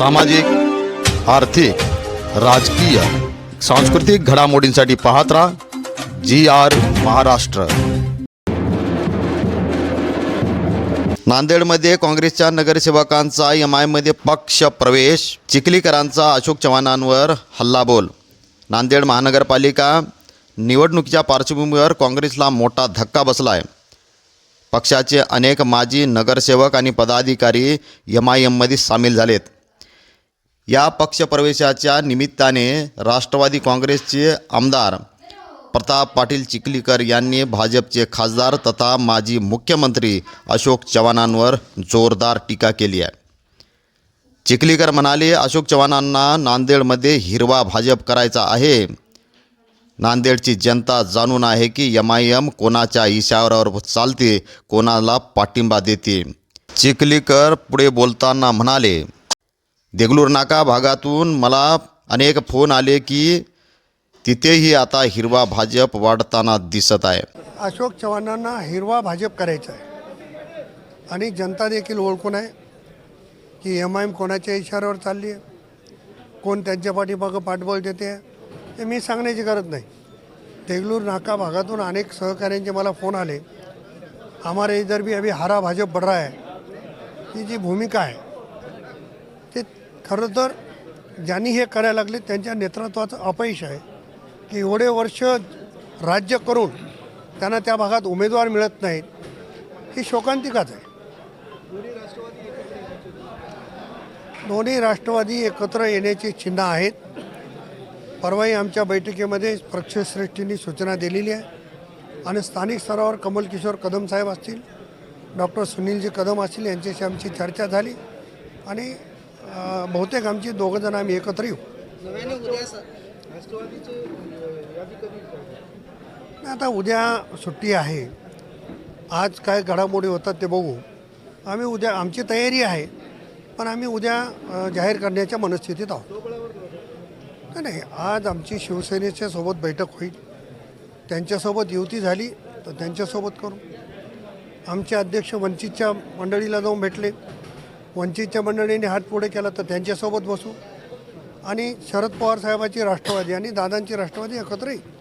सामाजिक आर्थिक राजकीय सांस्कृतिक घडामोडींसाठी पाहत राहा जी आर महाराष्ट्र. नांदेडमध्ये काँग्रेसच्या नगरसेवकांचा एम आयमध्ये पक्ष प्रवेश चिखलीकरांचा अशोक चव्हाणांवर हल्लाबोल. नांदेड महानगरपालिका निवडणुकीच्या पार्श्वभूमीवर काँग्रेसला मोठा धक्का बसला आहे पक्षाचे अनेक माजी नगरसेवक आणि पदाधिकारी एम आय एममध्ये सामील झालेत. या पक्षप्रवेशाच्या निमित्ताने राष्ट्रवादी काँग्रेसचे आमदार प्रताप पाटील चिखलीकर यांनी भाजपचे खासदार तथा माजी मुख्यमंत्री अशोक चव्हाणांवर जोरदार टीका केली आहे. चिखलीकर म्हणाले अशोक चव्हाणांना नांदेडमध्ये हिरवा भाजप करायचा आहे. नांदेडची जनता जाणून आहे की एम आय एम कोणाच्या इशाऱ्यावर चालते कोणाला पाठिंबा देते. चिखलीकर पुढे बोलताना म्हणाले देगलूर नाका भागातून मला अनेक फोन आले की तिथेही आता हिरवा भाजप वाढताना दिसत आहे. अशोक चव्हाणांना हिरवा भाजप करायचा आहे. आणि जनता देखील ओळखून आहे की एम आय एम कोणाच्या इशाऱ्यावर चालली आहे? कोण त्यांच्या पाठीमागं पाठबळ देते आहे? हे मी सांगण्याची गरज नाही. देगलूर नाका भागातून अनेक सहकाऱ्यांचे मला फोन आले. हमारे इधर भी अभी हरा भाजप बढ़ रहा है. ही जी भूमिका आहे ते खरं तर ज्यांनी हे करायला लागले त्यांच्या नेतृत्वाचं अपयश आहे की एवढे वर्ष राज्य करून त्यांना त्या भागात उमेदवार मिळत नाहीत ही शोकांतिकाच आहे. दोन्ही राष्ट्रवादी एकत्र येण्याची चिन्ह आहेत. परवाही आमच्या बैठकीमध्ये पक्षश्रेष्ठींनी सूचना दिलेली आहे. आणि स्थानिक स्तरावर कमल किशोर कदम साहेब असतील डॉक्टर सुनीलजी कदम असतील यांच्याशी आमची चर्चा झाली. आणि बहुतेक आमची दोघं जण आम्ही एकत्र येऊ. आता उद्या सुट्टी आहे. आज काय घडामोडी होतात ते बघू. आम्ही उद्या आमची तयारी आहे पण आम्ही उद्या जाहीर करण्याच्या मनस्थितीत आहोत. नाही नाही आज आमची शिवसेनेच्या सोबत बैठक होईल. त्यांच्यासोबत युती झाली तर त्यांच्यासोबत करू. आमचे अध्यक्ष वंचितच्या मंडळीला जाऊन भेटले. वंचितच्या मंडळीने हात पुढे केला तर त्यांच्यासोबत बसू. आणि शरद पवार साहेबाची राष्ट्रवादी आणि दादांची राष्ट्रवादी एकत्र येईल.